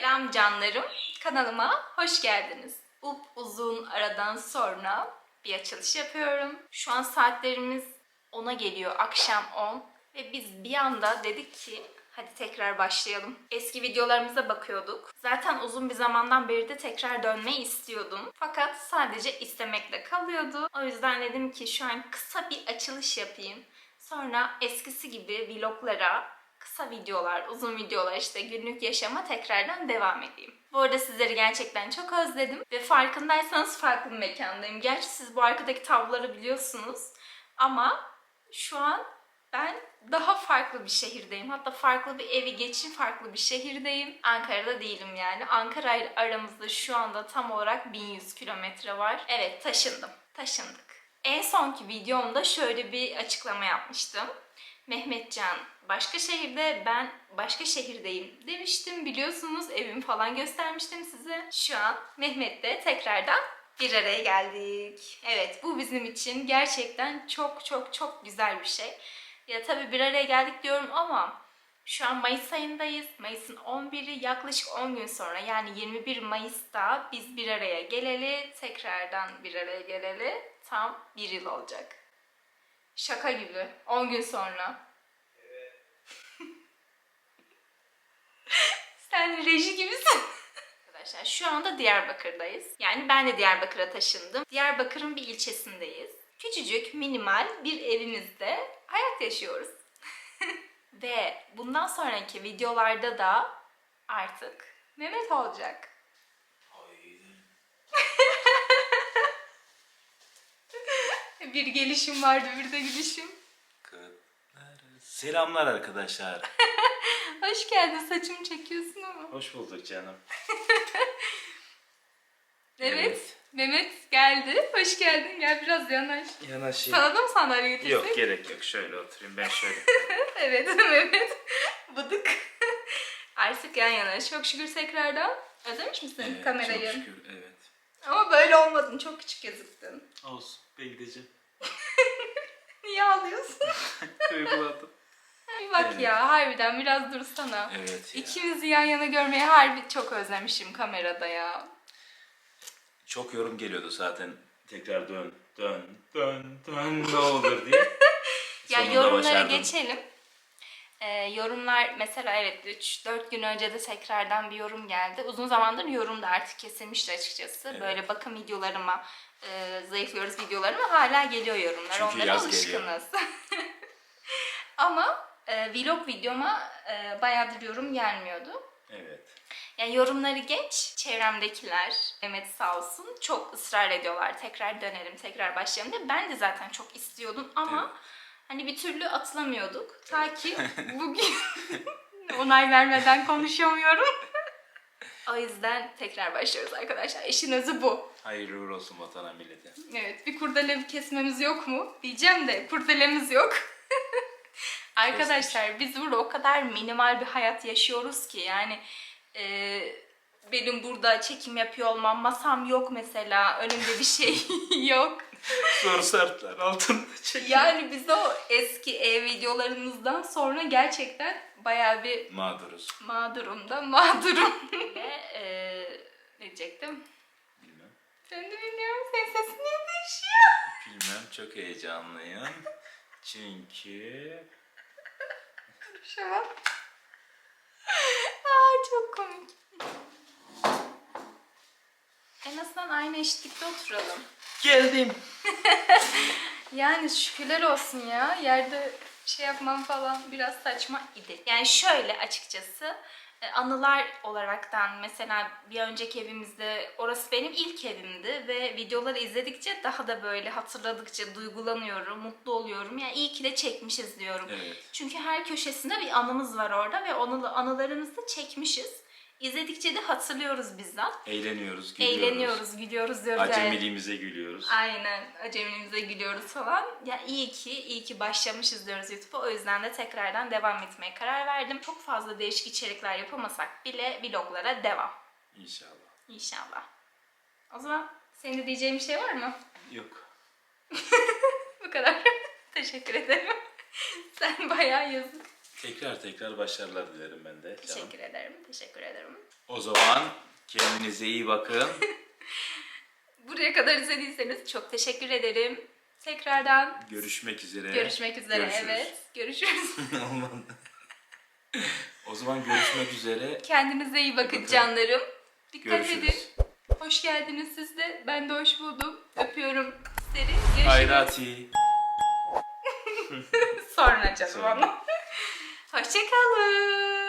Selam canlarım. Kanalıma hoş geldiniz. Up uzun aradan sonra bir açılış yapıyorum. Şu an saatlerimiz 10'a geliyor. Akşam 10. Ve biz bir anda dedik ki hadi tekrar başlayalım. Eski videolarımıza bakıyorduk. Zaten uzun bir zamandan beri de tekrar dönmeyi istiyordum. Fakat sadece istemekle kalıyordu. O yüzden dedim ki şu an kısa bir açılış yapayım. Sonra eskisi gibi vloglara, kısa videolar, uzun videolar işte günlük yaşama tekrardan devam edeyim. Bu arada sizleri gerçekten çok özledim ve farkındaysanız farklı bir mekandayım. Gerçi siz bu arkadaki tabloları biliyorsunuz ama şu an ben daha farklı bir şehirdeyim. Hatta farklı bir evi geçin farklı bir şehirdeyim. Ankara'da değilim yani. Ankara ile aramızda şu anda tam olarak 1100 kilometre var. Evet taşındım. Taşındık. En sonki videomda şöyle bir açıklama yapmıştım. Mehmetcan başka şehirde, ben başka şehirdeyim demiştim. Biliyorsunuz evimi falan göstermiştim size. Şu an Mehmet'te tekrardan bir araya geldik. Evet bu bizim için gerçekten çok çok çok güzel bir şey. Ya tabii bir araya geldik diyorum ama şu an Mayıs ayındayız. Mayıs'ın 11'i yaklaşık 10 gün sonra yani 21 Mayıs'ta biz bir araya geleli, tekrardan bir araya geleli tam bir yıl olacak. Şaka gibi. 10 gün sonra. Sen reji gibisin. Arkadaşlar şu anda Diyarbakır'dayız. Yani ben de Diyarbakır'a taşındım. Diyarbakır'ın bir ilçesindeyiz. Küçücük, minimal bir evimizde hayat yaşıyoruz. Ve bundan sonraki videolarda da artık Mehmet olacak. Bir gelişim vardı, bir de gülüşüm. Selamlar arkadaşlar. Hoş geldin, saçımı çekiyorsun ama. Hoş bulduk canım. Evet, Evet. Mehmet geldi. Hoş geldin, gel biraz yanaş. Yanaşayım. Sana da mı sandalye getirsek? Yok gerek yok. Şöyle oturayım. Ben şöyle. Evet, Mehmet. Bıdık. Artık yan yana. Çok şükür tekrardan. Özlemiş misin Evet, kamerayı? Çok şükür. Evet. Ama böyle olmadın. Çok küçük gözüktün. Olsun. Ben gideceğim. Niye ağlıyorsun? Uyguladım. Bir bak Evet. ya harbiden biraz dursana. Evet ya. İkimizi yan yana görmeyi harbi çok özlemişim kamerada ya. Çok yorum geliyordu zaten. Tekrar dön, dön, dön, dön ne olur diye. Ya Sonunda yorumlara başardım. geçelim. Ee, yorumlar mesela evet 3-4 gün önce de tekrardan bir yorum geldi. Uzun zamandır yorum da artık kesilmişti açıkçası. Evet. Böyle bakım videolarıma, e, zayıflıyoruz videolarıma hala geliyor yorumlar. Çünkü Onlara yaz alışkınız. Ama e, vlog videoma e, bayağıdır yorum gelmiyordu. Evet. Yani yorumları geç, çevremdekiler, Mehmet sağ olsun çok ısrar ediyorlar. Tekrar dönelim, tekrar başlayalım diye. Ben de zaten çok istiyordum ama Evet. Hani bir türlü atılamıyorduk. Ta ki bugün onay vermeden konuşamıyorum. o yüzden tekrar başlıyoruz arkadaşlar. İşin özü bu. Hayırlı uğurlu olsun vatana millete. Evet, bir kurdele kesmemiz yok mu? Diyeceğim de kurdelemiz yok. Arkadaşlar biz burada o kadar minimal bir hayat yaşıyoruz ki yani e, benim burada çekim yapıyor olmam, masam yok mesela, önümde bir şey yok. Zor şartlar altında çekim. Yani biz o eski ev videolarımızdan sonra gerçekten bayağı bir Mağduruz. mağdurum da mağdurum. Ve e, ne diyecektim? Bilmem. Ben de bilmiyorum, senin sesin niye değişiyor? Bilmem çok heyecanlıyım. Çünkü Şu an. Aa çok komik. En azından aynı eşitlikte oturalım. geldim. Yani şükürler olsun ya. Yerde şey yapmam falan biraz saçma idi. Yani şöyle açıkçası e, anılar olaraktan mesela bir önceki evimizde orası benim ilk evimdi ve videoları izledikçe daha da böyle hatırladıkça duygulanıyorum, mutlu oluyorum. Yani iyi ki de çekmişiz diyorum. Evet. Çünkü her köşesinde bir anımız var orada ve onu anılarımızı çekmişiz. İzledikçe de hatırlıyoruz bizzat. Eğleniyoruz, gülüyoruz. Eğleniyoruz, gülüyoruz diyoruz. yani. Acemiliğimize gülüyoruz. Aynen. Acemiliğimize gülüyoruz falan. Ya iyi ki, iyi ki başlamışız diyoruz YouTube'a. O yüzden de tekrardan devam etmeye karar verdim. Çok fazla değişik içerikler yapamasak bile vloglara devam. İnşallah. İnşallah. O zaman senin de diyeceğin bir şey var mı? Yok. Bu kadar. Teşekkür ederim. Sen bayağı yazık. Tekrar tekrar başarılar dilerim ben de. Canım. Teşekkür ederim. Teşekkür ederim. O zaman kendinize iyi bakın. Buraya kadar izlediyseniz çok teşekkür ederim. Tekrardan Görüşmek üzere. görüşmek üzere. Görüşürüz. Evet. Görüşürüz. Olmadı. o zaman görüşmek üzere. Kendinize iyi bakın Bakın. canlarım. Dikkat Görüşürüz. edin. Hoş geldiniz siz de. Ben de hoş buldum. Öpüyorum sizleri. Görüşürüz. Hayrati. Sonra canım Sonra. ama. Hoşçakalın.